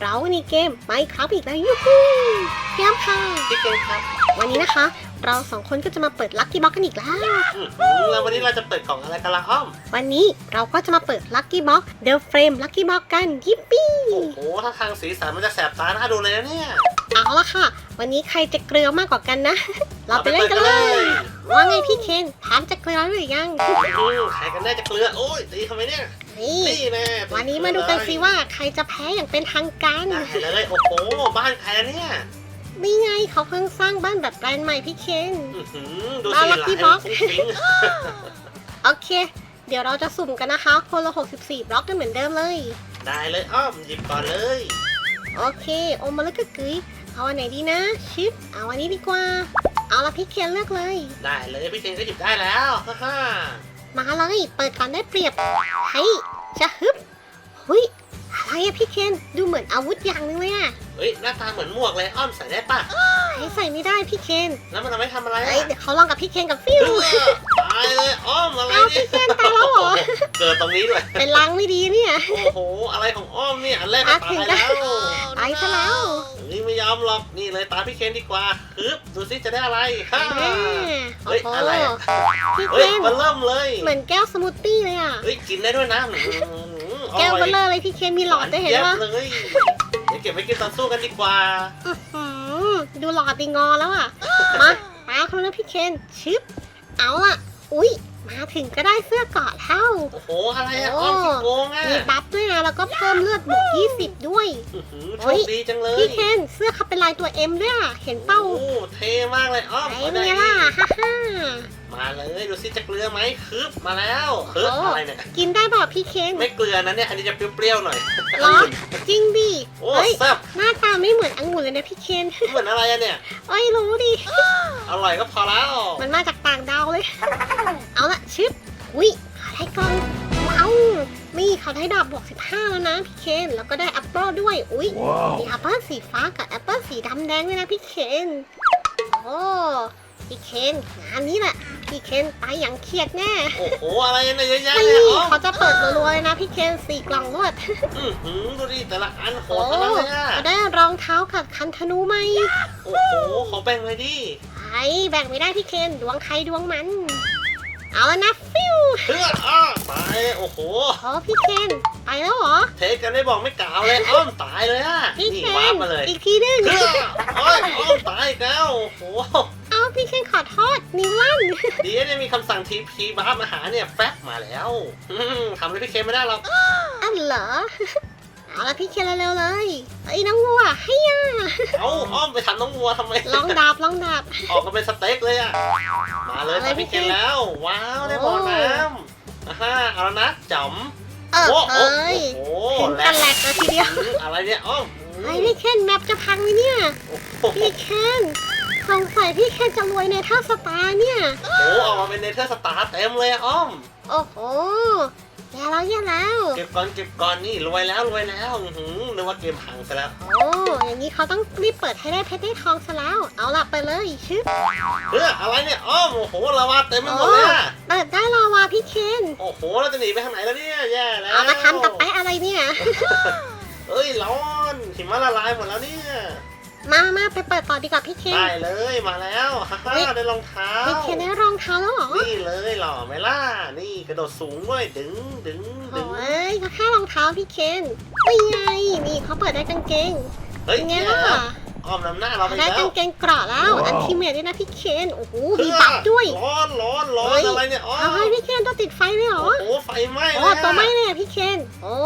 เราในเกมไมครับอีกแล้วยูฮูเพียมค่ะพี่เกมครับวันนี้นะคะ เราสองคนก็จะมาเปิดลัคกี้บ็อกกันอีกแล้วอื้อหือแล้ววันนี้เราจะเปิดกล่องอะไรกันล่ะอ้อมวันนี้เราก็จะมาเปิดลัคกี้บ็อกเดอะเฟรมลัคกี้บ็อกกันยิปปี้โอ้โหถ้าทางสีสันมันจะแสบตาน่าดูเลยนะเนี่ยเอาละค่ะ วันนี้ใครจะเกลือมากกว่ากันนะ เราไปเล่นกันเลย ว่าไงพี่เคนพร้อมจะเกลือหรือยังอืมใครกันแน่จะเกลือโอ้ยตีทำไมเนี่ย นี่นี่แน่วันนี้มาดูกันสิว่าใครจะแพ้อย่างเป็นทางการ ได้เลยโอ้โห บ้านใครอะเนี่ยนี่ไงเขาเพิ่งสร้างบ้านแบบแบรนด์ใหม่พี่เคนอื้อหือดูบ้าสินหลัลาคยกี้บ็อกฟุ้งฟิ้งโอเค เดี๋ยวเราจะสุ่มกันนะคะ คนละ64บล็อกกันเหมือนเดิมเลย ได้เลยอ้อมหยิบก่อนเลย โอเคโอมาลึกกึกกึยเอาอันไหนดีนะ ชิป เอาอันนี้ดีกว่า เอาละพี่เคนเลือกเลย ได้เลยพี่เกมก็หยิบได้แล้วฮ่าฮ่า มาเลยเปิดก่อนได้เปรียบเฮ้ยจะฮึบหุยอะไรอะพี่เคนดูเหมือนอาวุธอย่างหนึงเลยอะเฮ้ยหน้าตาเหมือนหมวกเลยอ้อมใส่ได้ปะให้ใส่ไม่ได้พี่เคนแล้วมันเอาไว้ทำอะไรเอ้ยอะเดี๋ยวเขาลองกับพี่เคนกับฟิวเออตายเลยอ้อมอะไรเอาเนี่พี่ยเคนตายแล้วเหรอเกิดตรงนี้ด้วยเป็นลังไม่ดีเนี่ย โอ้โหอะไรของอ้อมเนี่ยอันแรกก็อะถึตางยได้แล้ว ตายซะแล้ว นี่ไม่ยอมหรอกนี่เลยตามพี่เคนดีกว่าฮึบดูสิจะได้อะไรฮ่าแม่โอ้เฮ้ยโหอะไรอะพี่เคเฮ้ยนมันเริ่มเลยเหมือนแก้วสมูทตี้เลยอะเฮ้ยกินได้ด้วยนะอื้อหือแก้วร่เบยลเลอร์เลยพี่เคนมีหลอดด้วยเห็นวาปะจี๊ยบเลยเดี๋ยวเก็บไว้กินตอนสู้กันดีกว่า อื้อหือดูหลอดดีงอแล้วอะ มาตาคนแล้วพี่เคน ชึบ เอาล่ะ อุ๊ย มาถึงก็ได้เสื้อเกราะเท่า โอ้โห อะไรอะโอ้อ้อมขี้โกงอะมีบัฟด้วยนะแล้วก็เพิ่มเลือดบวก20 ด้วย อื้อหือโชเฮ้คยดีจังเลยพี่เคนเสื้อเขาเป็นลายตัว M ด้วยอะเห็นเป้าโอ้เท่มากเลยอ้อมไอ้เอาเป็นได้ไงล่ะฮ่าฮ่า มาเลยดูสิจะเกลือไหมฮึบมาแล้วฮึบโอ้อะไรเนี่ยกินได้เปล่าพี่เคนไม่เกลือนะเนี่ยอันนี้จะเปรี้ยวๆหน่อยเหรอจริงดิโอ้เฮ้ยแซ่บหน้าตาไม่เหมือนองุ่นเลยนะพี่เคนเหมือนอะไรอะเนี่ยเอ้ยรู้ดิอร่อยก็พอแล้ว มันมาจากต่างดาวเลย เอาละชึบอุ้ยเขาได้กล่องว้าวนี่เขาได้ดาบบวก 15 แล้วนะพี่เคน แล้วก็ได้แอปเปิลด้วย อุ้ยมีแอปเปิลสีฟ้ากับแอปเปิลสีดำแดงด้วยนะพี่เคน โอ้ พี่เคนงานนี้แหละ พี่เคนตายอย่างเครียดแน่โอ้โหอะไรเนี่ยเยอะแยะนี่เลยอ๋อเขาจะเปิดรัวๆเลยนะพี่เคนสี่กล่องรวดอือหือดูดิแต่ละอันโหโอ้ดทั้งนั้นเลยอะเขาได้รองเท้ากับคันธนูไหมโอ้โหขอแบ่งเลยดิไอ้แบ่งไม่ได้พี่เคนดวงใครดวงมัน เอาแล้วนะฟิวเพื่ออ้าตายเลยโอ้โห โอ้พี่เคนไปแล้วเหรอ เทสกันไม่บอกไม่กล่าวเลยอ้อมตายเลยอะพี่นี่เคนวาร์ปมาเลยอีกทีหนึง เพื่อโอ้ยอ้อมตายอีกแล้วโอ้โหเอา พี่เคนขอโทษนิวลั่นดีนะเนี่ยมีคำสั่งทีพีบ้าร์ปมาหาเนี่ยแฟบมาแล้วอืมทำอะไรพี่เคนไม่ได้หรอกอันเหรอ เอาละพี่เคนเร็วๆเลยไอ้ยน้องวัวให้ย่าเอาอ้อมไปทำน้องวัวทำไมลองดาบลองดาบ ออกมาเป็นสเต็กเลยอะมาเลยเอาเลยตามพี่พี่เคนเคนแล้ว ว้าวได้โอ้บ่อน้ำอ่าฮะเอาแล้วนะจ๋อมเออโอ้โหเอ้ยโอ้ถึงโหกันแหลกเลยทีเดียวอืมอะไรเนี่ยอ้อมไอ้ยพี่เคนแมปจะพังไหมเนี่ยโอ้โหพี่เคน สงสัยพี่เคนจะรวยในท่าสตาร์เนี่ย โอ้ออกมาเป็นเนเธอร์สตาร์เต็มเลยอะอ้อม โอ้โหแย่แล้วแย่แล้ว เก็บก่อนเก็บก่อนนี่รวยแล้วรวยแล้วอื้อหือนึกว่าเกมพังซะแล้วโอ้อย่างนี้เขาต้องรีบเปิดให้ได้เพชรได้ทองซะแล้ว เอาละไปเลยชึบเฮ้ยอะไรเนี่ยอ้อมโอ้โหลาวาเต็มไปหมดเลยอะเปิดได้ลาวาพี่เคนโอ้โหเราจะหนีไปทางไหนแล้วเนี่ยแย่แล้วเอามาทำกับแปะอะไรเนี่ย เอ้ยร้อนหิมะละลายหมดแล้วเนี่ย มามาไปเปิดต่อดีกว่าพี่เคนได้เลยมาแล้วฮ่าเฮ้ยฮ่าได้รองเท้าพี่เคนได้รองเท้าแล้วเหรอนี่เลยหล่อไหมล่ะนี่กระโดดสูงด้วยดึงดึงดึงโอ้ยก็แค่รองเท้าพี่เคนไม่ไงนี่เขาเปิดได้กางเกงเฮ้ยเป็นไงเนี่ยล่ะอ้อมนำหน้าเราไปได้แล้วกางเกงเกราะแล้วอันทีเมทด้วยนะพี่เคนโอ้โหมีบัฟด้วยร้อนร้อนร้อเฮ้นยอะไรเนี่ยอ้อเอาให้พี่เคนตัวติดไฟเลยเหรอโอ้โหไฟไหม้โอ้เลยอะตัวไม่เลยอะพี่เคนโอ้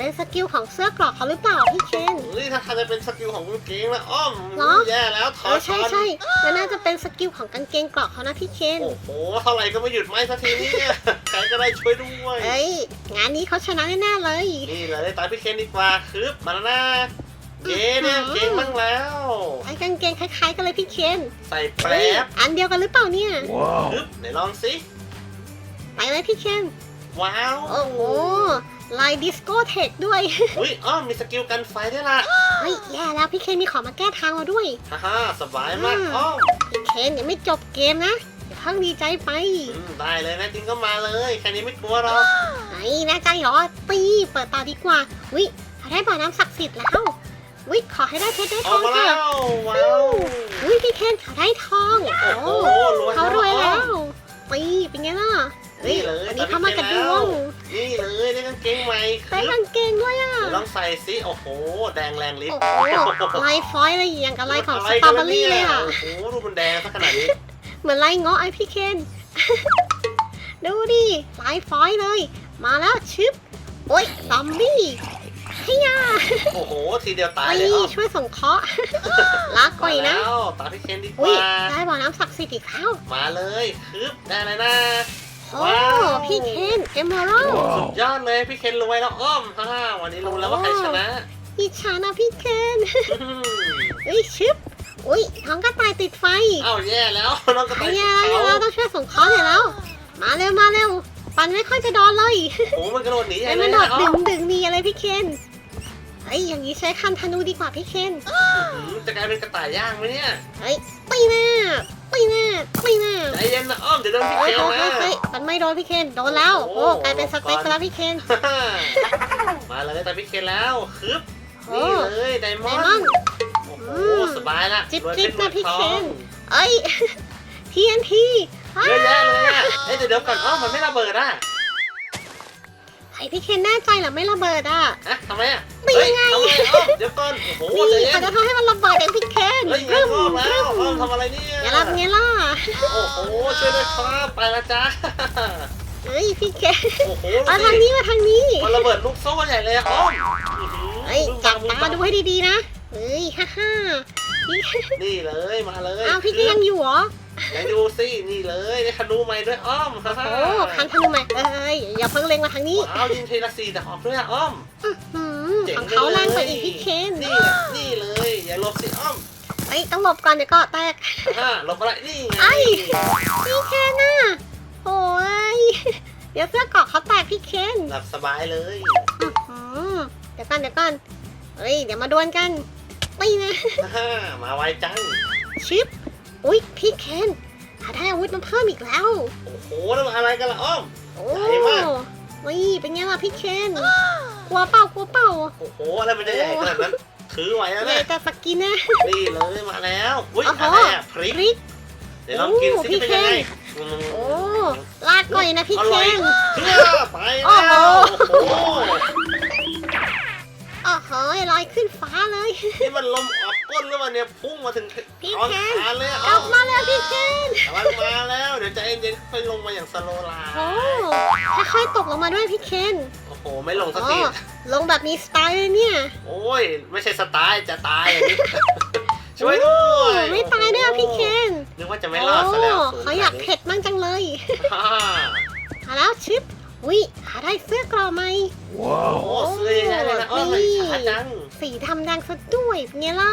เป็นสกิลของเสื้อเกราะเขาหรือเปล่าพี่เคนเฮ้ยถ้าทางจะเป็นสกิลของกางเกงแล้วอ้อมเหรอแย่แล้วถเอออดใช่ใช่มันน่าจะเป็นสกิลของกางเกงเกราะเขานะพี่เคนโอ้โหเท่าไหร่ก็ไม่หยุดไหม้สักทีเนี่ยใครก็ได้ช่วยด้วยเอ้ยงานนี้เขาชนะแน่ๆเลย นี่เลยตามพี่เคนดีกว่าคืบมาแล้วนะเก๋เนี่ยอื้อหือเก่งบ้างแล้ว ไอ้กางเกงคล้ายๆกันเลยพี่เคนใส่แปรเฮ้ยบอันเดียวกันหรือเปล่าเนี่ย คืบไหนลองสิไปเลยพี่เคนว้าว โอ้โห ลายดิสโก้เทคด้วย อุ้ยอ้อมมีสกิลกันไฟด้วยล่ะเฮ้ยแย่แล้วพี่เคนมีของมาแก้ทางเราด้วย ฮ่าฮ่าสบายมากอืมอ้อมพี่เคนยังไม่จบเกมนะอย่าเพิ่งดีใจไปอืมได้เลยนะจริงก็มาเลยแค่นี้ไม่กลัวหรอกไอ้แน่ใจเหรอตีเปิดตาดีกว่าวิถ้าได้บ่อน้ำศักดิ์สิทธิ์แล้ววิขอให้ได้เพชรได้ทเอาองมาเถแล้อะวว้าวอุ้ยพี่เคนเขาได้ทองโอ้โอ้โหรวยเขารวยแล้แล้ววปีเป็นไงล่ะเฮ้ยนี่เลยวันนี้เขาตอนนี้มากับดเป็นแล้ววง นี่เลยได้กางเกงใหม่คได้ลิปกางเกงด้วยอะเดี๋ยวลองใส่สิโอ้โห แดงแรงลิฟโอ้โหลายฟอยล์อะไรอย่างกับลายของสตรอเบอรี่เลยอะ โอ้โหดูมันแดงสักขนาดนี้ เหมือนลายเงาะไอพี่เคน ดูดิลายฟอยล์เลย มาแล้วชึบโอ้ยซอมบี้เฮียโอ้โห ทีเดียวตายไอ้เลยอ้อมช่วยส่งเคราะห์ ลาก่อยนะ มาแล้วตามพี่เคนดีกอุ้ยว่า ได้บ่อน้ำศักดิ์สิทธิ์อีกแล้วมาเลยคืบได้เลยนะ โอ้ว้าว พี่เคนเอมเมอรัลสุดยอดเลยพี่เคนรวยแล้วอ้อมฮ่าวันนี้รู้แล้วว่าใครชนะอิจฉานะพี่เคนอืมเอ้ยชึบอุ้ยท้องกระต่ายติดไฟเอ้าแย่แล้วน้องกระไอ้ต่ายยาเขาเราต้องช่วยส่งเคราะห์หน่อยแล้ว มาเร็วมาเร็วปันไม่ค่อยจะโดนเลยโอ้โหมันกระโดดหนีใหญ่ไอ้เลมัยนโดนะดอ้อดึมงดึงนี่อะไรพี่เคนไอ้ยอย่างนี้ใช้คันธนูดีกว่าพี่เคนอืมจะกลายเป็นกระต่ายย่างไหมเนี่ย เฮ้ยปีหน้า ปีหน้าปีหน้าใจเย็นนะอ้อมเดี๋ยวโดนพี่เฮ้เคนยเฮ้ยนะเฮ้ยมันไม่โดนพี่เคนโดนแล้วโอ้โอ้กลายเป็นสเต็กก่อนไปแล้วพี่เคนฮ่ามาเลยตามพี่เคนแล้วคืบโอ้ นี่เลยไดมไดอนมอนด์ด์โอ้โหอืมสบายละจิ๊บรวยจิ๊บพชรนะพี่รวยเคนทองเอ้ย TNT เยอะแยะเลยอะเอ้ยเดี๋ยวเดี๋ยวก่อนอ้อมมันไม่ระเบิดอะไอพี่เคนแน่ใจเหรอไม่ระเบิดอะ อะทำไมอะ โอ้โหใจนี่เย็เขานจะทำให้มันระเบิดเองพี่เคนเฮ้ยรึงานมงอกแล้วรึอ้อมมทำอะไรเนี่ยไงล่ะไงล่ะโอ้โหช่วยด้วยครับไปละจ้า เฮ้ยพี่เคนโอ้โหมาดูทางสินี้มาทางนี้มันระเบิดลูกโซ่ใหญ่เลยอะอ้อมอื้อหือเฮ้ยบึ้มจับบึ้มตาดูให้ดีๆนะเฮ้ยฮ่าฮ่าพี่นี่เลยมาเลยอ้าวพี่ก็ยังอยู่เหรอ ยังดูสินี่เลยได้คานูใหม่ด้วยอ้อมฮ่าฮ่าโอ้คันธนูใหม่เอ้ยอย่าเพิ่งเล็งมาทางนี้ว้าวยิงเทละสี่ดอกด้วยอะอ้อมหืมเจ๋งของเขาแรงกว่าอีกเลยพี่เคนนี่นี่เลย อย่าหลบสิอ้อมเฮ้ยต้องหลบก่อนเดี๋ยวก็แตกฮ่าหลบอะไรนี่ไงไอ้พี่เคนน่ะโอ้ยเดี๋ยวเสื้อเกราะเขาแตกพี่เคนหลับสบายเลยอื้อหือเดี๋ยวก่อนเดี๋ยวก่อนเฮ้ยเดี๋ยวมาดวลกันไม่นะฮ่ามาไวจัง ชิป อุ๊ย พี่เคนหาได้อาวุธมาเพิ่มอีกแล้ว โอ้โหนั่นมันอะไรกันล่ะอ้อม โอ้ใหญ่มาก นี่เป็นไงล่ะพี่เคน กลัวเปล่ากลัวเปล่าโอ้โหอะไรมันจะใหญ่ขนาดนั้นถือไหวแล้วใหญ่นะแต่สกินนะ นี่เลยมาแล้วอุ้ยโอ้โห อะไรอะพริกพริก เดี๋ยวลองกินสิโอ้พี่เป็นยังไงเคนอืมโอ้ลากก่อยนะพี่อเคร่อยนเพื่อไปโอ้แล้วโหโอ้โหโอ้โหลอยขึ้นฟ้าเลย นี่มันลมออกก้นหรือเปล่าเนี่ยพุ่งมาถึงพี่ตอนเคน ขาเลยอะกลับมาแล้วพี่เคนกำลังมาแล้วเดี๋ยวใจะเย็นๆค่อยลงมาอย่างสโลว์ไลน์ โอ้ค่อยๆตกลงมาด้วยพี่เคนโอ้ โหไม่ลงสักอ๋ทีอลงแบบมีสไตล์เลยเนี่ยโอ้ย ไม่ใช่สไตล์จะตายอย่างนี้ ช่วยด้วยโอ้ไม่ตายด้วยอะพี่เคนนึกว่าจะไม่รอดซะแล้วโอ้สูงเขาอยากขนดนี้เผ็ดมั่งจังเลยฮ่ามาแล้วชิปอุ้ยหาได้เสื้อกรอไหมโอ้โหเสื้อใหญ่เลยนะอ้อมนี่ ช้าจัง สีดำแดงซะด้วยเป็นไงล่ะ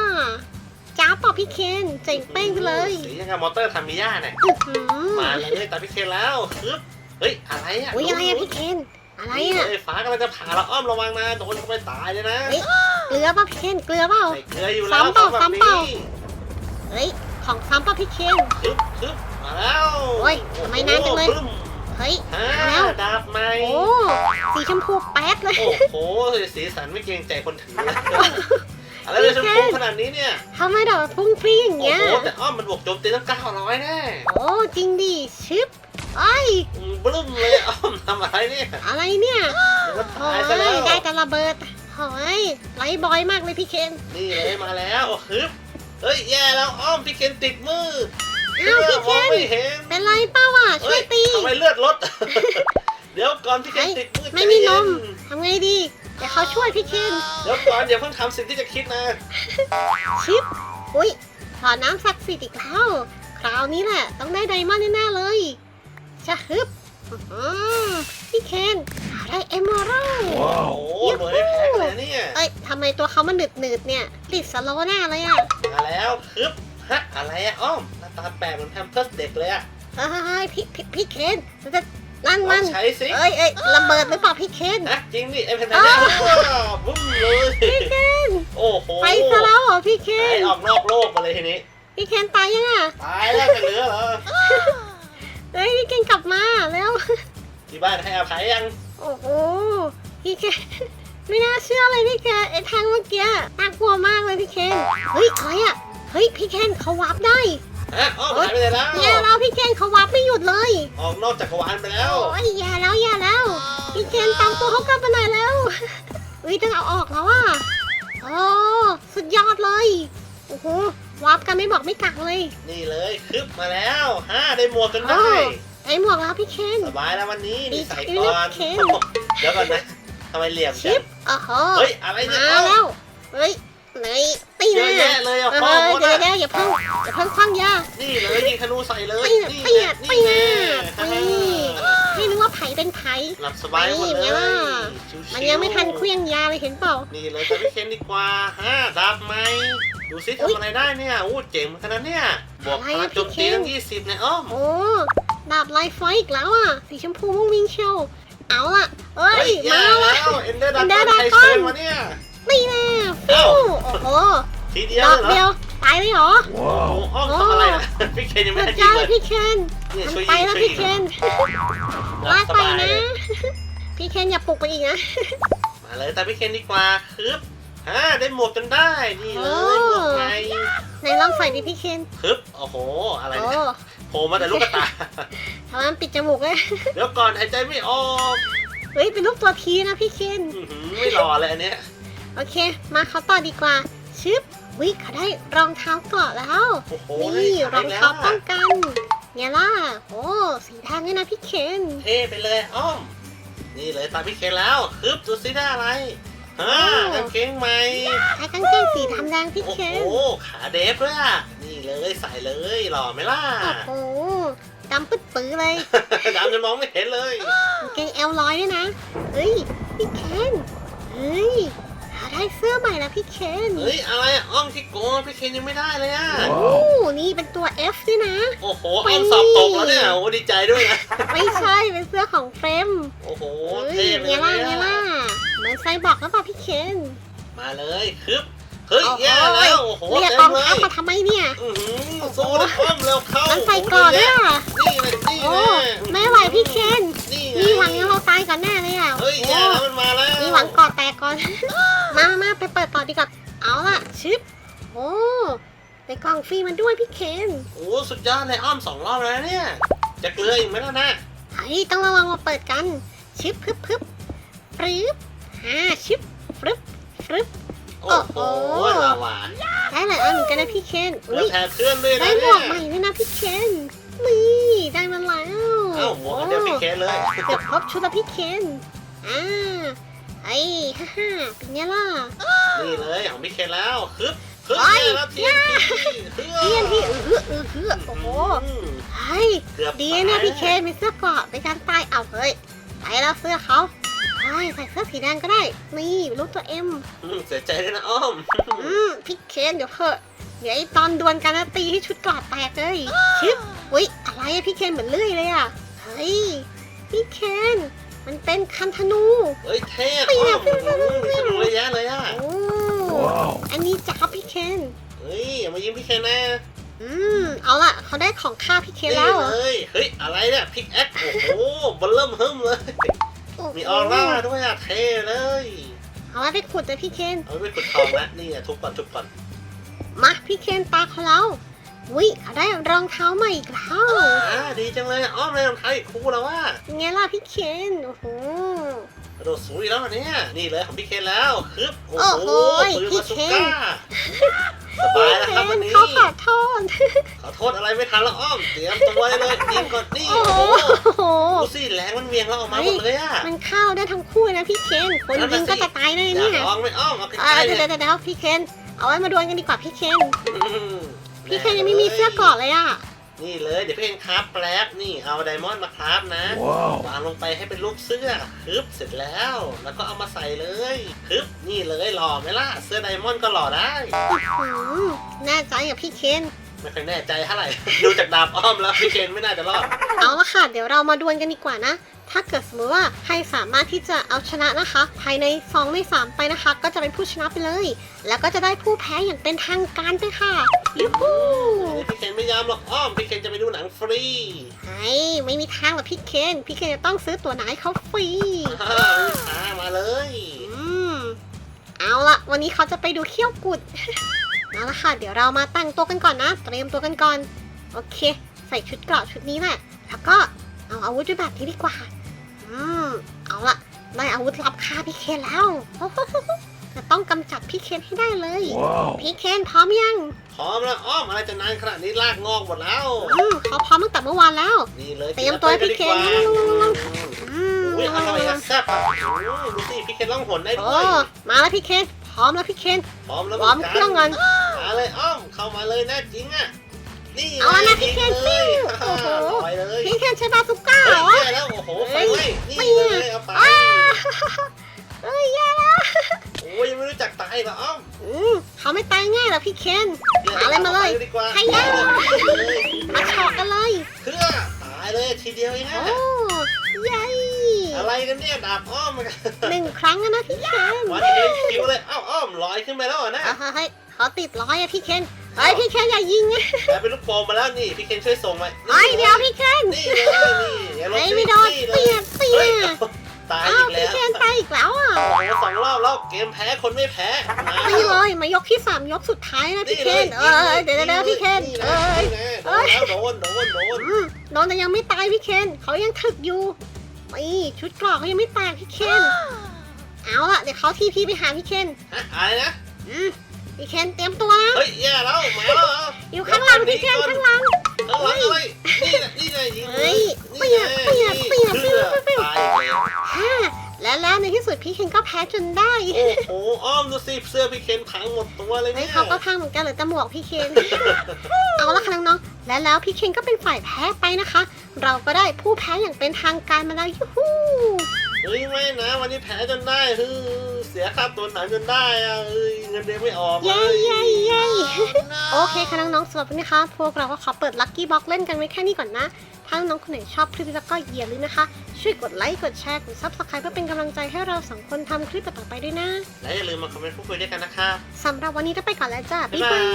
จ้าบเปล่าพี่เคนเจ๋งเป้งไปเลยสียังกับมอเตอร์ทามิยาเนี่ย อื้อหือมาเลยตามพี่เคนแล้วฮึบเฮ้ย อะไรอะอุ้ยอะไรอะพี่เคน อะไรอะเฮ้ยฟ้ากำลังจะผ่าเราอ้อมระวังนะโดนเข้าไปตายเลยนะเฮ้ยเกลือเปล่าพี่เคนเกลือเปล่าใส่เกลืออยู่แล้วซ้ำเปล่าแบบซ้ำเปล่านี้เฮ้ยของซ้ำเปล่าพี่เคนฮึบฮึบมาแล้วโอ้ยทำไมนานจังเลยบึ้มเฮ้ยฮ่าแล้วดาบไหมโอ้สีชมพูแป๊ดเลย โอ้โหสีสันไม่เกรงใจคนถือเลย อะไรเลยชมพูขนาดนี้เนี่ย ทำไมดอกพุ่งพริ้งอย่างโอ้เงี้ย โหแต่อ้อมมันบวกโจมตีตั้งเก้าร้อยแน่โอ้จริงดิชิปไอ้ยอืมบึ้มเลยอ้อมทำอะไรเนี่ยอะไรเนี่ยเดี๋ยวมันโอ้ตายซะแล้วยได้แต่ระเบิดโอ้ยไลท์บอยมากเลยพี่เคนนี่เลยมาแล้วโอ้ฮึบเฮ้ยแย่แล้วอ้อมพี่เคนติดมืออ้าวพี่มเคองนไม่เห็นเป็นไรเป้าอะช่วยตีเอ้ทำไมเลือดลด เดี๋ยวก่อนพี่เคนติดมือไม่มีนมใจเย็ทำไงดี เดี๋ยวเขาช่วยพี่เคนเดี๋ยวก่อนอย่าเพิ่งทำสิ่งที่จะคิดนะ ชิป อุ้ยถอดน้ำศักดิ์สิทธิ์อีกแล้วคราวนี้แหละ ต้องได้ไดมอนด์แน่ๆเลยจะฮึบอื้อหือพี่เคนหาได้เอมเมอรัลโอ้โหหน่วยได้แพ็คเลยเนี่ยเอ้ยทำไมตัวเขามันหนืดหนืดๆเนี่ย ติดสโลว์แน่เลยอะมาแล้วฮึบฮะอะไรอะอ้อมหน้าตาแปลกเหมือนแพมเพิร์สเด็กเลยอะเฮ้ยพี่พี่พี่เคนมันจะ นั่นลมัอนงใช้สิ เอ้ยเอ้ยระเบิดหรือเปล่าพี่เคนฮะจริงดิไอ้แพนด้าเนี่ยว้าวบุ้มเลยพี่เคนโอ้โหไปซะแล้วเหรอพี่เคนไปออกนอกโลกมาเลยทีนี้พี่เคนตายยังอะตายแล้วจะเหลือเหรอเฮ้ยพี่เคนกลับมาแล้วที่บ้านให้อภัยยังโอ้โหพี่เคนไม่น่าเชื่อเลยพี่เคนไอ้แทงเมื่อกี้น่ากลัวมากเลยพี่เคนเฮ้ยอะไรอะเฮ้ยพี่เคนเขาวาร์ปได้ ฮะอ้อมหายไปไหนแล้วแย่แล้วพี่เคนเขาวาร์ปไม่หยุดเลยออกนอกจักรวาลไปแล้วโอ้ยแย่แล้วแย่แล้วพี่เคนตามตัวเขากลับไปไหนแล้วเฮ้ยต้องเอาออกแล้วอะโอ้สุดยอดเลยโอ้โหวาร์ปกันไม่บอกไม่กักเลย นี่เลยคึบมาแล้วฮ่าได้หมวกกันได้อ้าวไอ้หมวกแล้วพี่เคนสบายแล้ววันนี้ดีนี่ใส่ใจก่อนนะเคนเดี๋ยวก่อนนะทำไมเหลี่ยมจัชิงปโอ้โหเฮ้ยอะไรเนี่ยมาเอ้าแล้วเฮ้ยไหนตี เยนะอะแยะเลยอะเอพ่ออมดเดี๋ยวอะเดี๋ยวอย่าเพิ่งอย่าเพิ่งคว้างยานี่เลยยิงธนูใส่เลยตีนี่ตีไงตีนี่ไงตีไม่นึกว่าไผ่เป็นไผ่หลับสบายหมดนี่เลไงยล่ะชิวๆมันยังไม่ทันเคลี้ยงยาเลยเห็นเปล่า นี่เลยจะพี่เคนดีกว่าฮ่าดาบไหมดูซิอุ๊ยทำอะไรได้เนี่ยอู้เจ๋งเหมือนกันนะเนี่ยบวกพอะไรลัอะงโจมตีพี่เคนตั้งยี่สิบเนี่ยอ้อมโอ้ดาบลายไฟอีกแล้วอะ สีชมพูมุ่งวิ่งเชียวเอาล่ะเอ้ยแย่มาแล้วแล้วเอ็นเดอร์ดัก Ender ใคร Dragon เชิญมาเนี่ยนี่แน่เอ้าฟูโอ้โห ทีเดียวดอกเลยเหรเดียอวตายเลยเหรอโอ้โหอ้อมทำอะไรนะพี่เคนยังไม่สุดได้ยยิองดเลย พี่เคนเนี่ยมันช่วยไปยิงแล้วช่วยพี่ยิงเคนหลัว่าบสไปบายนะ เลยพี่เคนอย่าปลุกไปอีกนะ มาเลยแต่พี่เคนดีกว่าคึบฮ่าได้หมวกจนได้นี่เลยโอ้หมวกใหม่ไหนลองใส่ดิพี่เคนคึบโอ้โหอะไรโอ้เนี่ยโผล่มาแต่ลูกกระตา ทำไมมันปิดจมูกเลยเดี๋ยวก่อนหายใจไม่ออกเฮ้ยเป็นรูปตัวทีนะพี่เคน อื้อหือไม่หล่อเลยอันเนี้ยโอเค มาเขาต่อดีกว่าชึบ วิเขาได้รองเท้าเกราะแล้ว โอ้โหนี่ได้รองแล้วเท้าป้อะองกันเนี่ยล่ะโอ้สีแดงด้วยนะพี่เคนเท่ไปเลยอ้อม นี่เลยตามพี่เคนแล้วคึบดูซิได้อะไรฮ่ากางเกงใหม่ใช้กางเกงสีดำแดงพี่โอ้เคโหนขาเดฟด้วยอะนี่เลยใส่เลยหล่อไหมล่ะโอ้โหดำปึ๊ดปื้อเลยดำจนมองไม่เห็นเลยกางเกงเอลลอยด้วยนะเฮ้ยพี่เคนเฮ้ยหา ได้เสื้อใหม่แล้วพี่เคนเฮ้ยอะไรอะอ้อมที่โกงพี่เคนยังไม่ได้เลยอะโอ้นี่เป็นตัว F ด้วยนะ โอ้โหอ้อมสอบตกแล้วเนี่ยโอ้ดีใจด้วยนะไม่ใช่เป็นเสื้อของเฟรมโอ้โหเฮ้ยเท่ไปเนี่ยเลล่ะยเนี่ยล่ะอะเหมือนไซบอร์กแล้วเปล่าพี่เคนมาเลยคึบเฮ้ยโอ้โหแย่แล้วโอ้โหเรียกเต็กอมงเลทัพยมาทำไมเนี่ยอื้อหือสู้นะอ้อมเร็วเข้ามันใส่ก่อนด้วยอะนี่เลยนี่โอ้แน่ไม่ไหวพี่เคนนี่ไมีหวังงั้นเราตายก่อนแน่เลยอะเฮ้ยโอ้แย่แล้วมันมาแล้วมีหวังกอดแตกก่อน มามาไปเปิดต่อดีกว่าเอาล่ะชึบโอ้ในกล่องฟรีมันด้วยพี่เคนโอ้สุดยอดเลยอ้อมสองรอบแล้วเนี่ย จะเกลืออีกไหมล่ะนะเฮ้ยต้องระวังมาเปิดกันชึบพึบพึบปรึบอ่าชึบปรึบปรึบโอ้โหโอ้โหลาวาได้หลายอันเหมือนกันนะพี่เคนแล้อุ้วยแทนเพื่อนด้วยได้นะหมเนี่วกใหม่ยด้วยนะพี่เคนนี่ได้มาแล้วเอ้าหมวกอันเดียวพี่เคนเลยเกือบครบชุดแล้วพี่เคนอ่า ไอ้ฮ่าฮ่าเป็นไงล่ะ นี่เลยของพี่เคนแล้วฮึบฮึบเฮ้ยเนี่ยแล้วทีนทีเพี้ยนพี่เออเออเออเออโอ้โหเฮ้ยเกือบดีนะพี่เคนมีเสื้อเกราะเป็นการตายเอาเฮ้ยไปแล้วเสื้อเขาเฮ้ยใส่เสื้อสีแดงก็ได้ นี่รูปตัวเอ็มอืมเสียใจด้วยนะอ้อมอืมพี่เคนเดี๋ยวเถอะเดี๋ยวไอ้ตอนดวลกันนะตีให้ชุดเกราะแตกเลยชิบอุ้ยอะไรอะพี่เคนเหมือนเลื่อยเลยอะเฮ้ยพี่เคน มันเป็นคันธนูเฮ้ยเท่อ้อมอืมมีธนูเยอะแยะเลยอะโอ้อันนี้จ้าพี่เคน เฮ้ยอย่ามายิ้มพี่เคนนะอืม เอาล่ะ เขาได้ของค่าพี่เคนนี่แล้วเลยเฮ้ยอะไรเนี่ยพิกแอคโอ้โหเบลเริ่มเฮิมเลยโอ้โหมีออร่าด้วยอะเท่เลย เอาไว้ไปขุดเลยพี่เคน เอาไปขุดทองนะนี่อะทุบก่อนทุบก่อนมาพี่เคนตาเขาแล้ว อุ้ยเขาได้รองเท้าใหม่อีกแล้วอ่าดีจังเลยอ้อมเลยรองเท้าอีกคู่แล้วว่าเป็นไงล่ะพี่เคนโอ้โหกระโดดสูงอีกแล้วอันเนี่ยนี่เลยของพี่เคนแล้วคึบโอ้โอ้โหโหปืนพี่มาสุเคนก้าสบายแล้วครับวันนี้เขาขอโทษขอโทษอะไรไม่ทันแล้วอ้อมเตรียมตัวเลยเลยยิงก่อนนี่โอ้โอ้โหโหโอ้โหดูสิแรงมันเวียงแล้วออกมาหมดเลยอะมันเข้าได้ทั้งคู่นะพี่เคนคนยิงก็จะตายเลยอยาเนี่กยลองไหมอ้อมเอาใกอ่าล้ๆเดี๋เลยวยเดี๋ยวเดี๋ยวพี่เคนเอาไว้มาดวลกันดีกว่าพี่เคนอืม พี่เคนยังไม่มีเสื้อเกราะเลยอะ นี่เลยเดี๋ยวพี่เคนคราฟแป๊บนี่เอาไดมอนด์มาคราฟนะวางลงไปให้เป็นรูปเสื้อฮึบเสร็จแล้ว แล้วก็เอามาใส่เลยฮึบนี่เลยหล่อไหมล่ะเสื้อไดมอนด์ก็หล่อได้ อืมแน่ใจกับพี่เคน ไม่ค่อยแน่ใจเท่าไหร่ ดูจากดาบอ้อมแล้วพี่เคนไม่น่าจะรอด เอาละค่ะ เดี๋ยวเรามาดวลกันดีกว่านะ ถ้าเกิดสมมติว่าใครสามารถที่จะเอาชนะนะคะ ภายใน2ใน3ไปนะคะ ก็จะเป็นผู้ชนะไปเลย แล้วก็จะได้ผู้แพ้อย่างเป็นทางการไปค่ะยูฮูพี่เคนไม่ยอมหรอกอ้อมพี่เคนจะไปดูหนังฟรีไอ้ไม่มีทางหรอกพี่เคนพี่เคนจะต้องซื้อตั๋วหนังให้เขาฟรีอ้าวช้ามาเลยอืมเอาละวันนี้เขาจะไปดูเขี้ยวกุดเอาละค่ะ เดี๋ยวเรามาแต่งตัวกันก่อนนะ เตรียมตัวกันก่อน โอเค ใส่ชุดเกราะชุดนี้แหละ แล้วก็เอาอาวุธด้วยแบบนี้ดีกว่า อืม เอาละได้อาวุธลับฆ่าพี่เคนแล้ว จะต้องกำจัดพี่เคนให้ได้เลย Wow. พี่เคนพร้อมยัง พร้อมแล้วอ้อมอะไรจะนานขนาดนี้ลากงอกหมดแล้วอืมเขาพร้อมตั้งแต่เมื่อวานแล้ว นี่เลยเตรียมตัวให้พี่เคนกินแล้วไปกันดีกว่าอืมอุ้ยอร่อยอะแซ่บอะโอ้ดูสิพี่เคนล่องหนได้ด้โอ้วยมาแล้วพี่เคน พร้อมแล้วพี่เคน พร้อมแล้วพร้อมเครื่องก่อนมาเลยอ้อมเข้ามาเลยแน่จริงอะ นี่เอาละนะพี่เคนเลยโอ้โหลอยเลยพี่เคนใช้บาสุก้าเฮ้เหรยอแย่แล้วโอ้โหไฟไหม้นี่ไม่เลอะยเอาไปอ้าเอ้ยแย่แล้วโอ้ยยังไม่รู้จักตายเหรออ้อมอืมเขาไม่ตายง่ายหรอกพี่เคนมาเลยมาเลยอไปดีกว่าให้ยามาเฉาะกันเลยเพื่อตายเลยทีเดียวเองโอ้นะใหญ่อะไรกันเนี่ยดาบอ้อมหนึ่งครั้งอะนะพี่เคนวันเองคิวเลยเอ้าอ้อมลอยขึ้นไปแล้วเหรอนะเอาเฮ้ยเขาติดร้อยอะพี่เคน เฮ้ยพี่เคนอย่ายิงนะกลายเป็นลูกโป่งมาแล้วนี่พี่เคนช่วยส่งมาเฮ้ยเดี๋ยวพี่เคนนี่เลยนี่อย่าลงเฮ้ยสิไม่โดนนี่เลเปียยกเปีเฮ้ยยกตายอ้าอีวกแล้พี่วเคนตายอีกแล้วอะโอ้โหสองรอบแล้วเกมแพ้คนไม่แพ้มาตีเลยมายกที่สามยกสุดท้ายนะพี่เคนเออเดี๋ยวเดี๋ยวเดี๋ยวพี่เคนเอ้ยโดนแล้วโดนโดนโดนอืมโดนแต่ยังไม่ตายพี่เคนเขายังถึกอยู่นี่ชุดเกรอกเขายังไม่แตกพี่เคนเอาละเดี๋ยวเขาทีพีไปหาพี่เคนฮะอะไรนะ อืมพี่เคนเตรียมตัวนะเฮ้ยแย่แล้วมาแล้วอยู่ข้างหลังพี่เคนข้างหลัง ข้างหลังอะไรนี่นะนี่ไงยิงเฮ้ยนี่ไงเปียกเปียกเปียกพื่อเปียก ตายแล้วฮ่าและแล้วในที่สุดพี่เคนก็แพ้จนได้โอ้โหอ้อมดูสิเสื้อพี่เคนพังหมดตัวเลยเฮ้เนี่ยยเขาก็พังเหมือนกันเหลือแต่หมวกพี่เคน เอาละค่ะน้องๆและแล้วพี่เคนก็เป็นฝ่ายแพ้ไปนะคะ เราก็ได้ผู้แพ้อย่างเป็นทางการมาแล้วยูฮู เฮ้ยไม่นะวันนี้แพ้จนได้เฮ้ยเสียค่าตัวหนังจนได้อะเอ้ยเงินเดือนไม่ออกเลเย้ยเย้เย้โอเคค่ะน้องๆสำหรับวันนี้นะคะ พวกเราก็ขอเปิดลัคกี้บ็อกเล่นกันไว้แค่นี้ก่อนนะ ถ้าน้องๆคนไหนชอบคลิปนี้แล้วก็อย่าลืมนะคะ ช่วยกดไลค์กดแชร์กดซับสไครป์เพื่อเป็นกำลังใจให้เราสองคนทำคลิปต่อๆไปด้วยนะและอย่าลืมมาคอมเมนต์พูดคุยด้วยกันนะครับสำหรับวันนี้ต้องไปก่อนแล้วจ้าบ๊าบ๊ายยบาบาย ย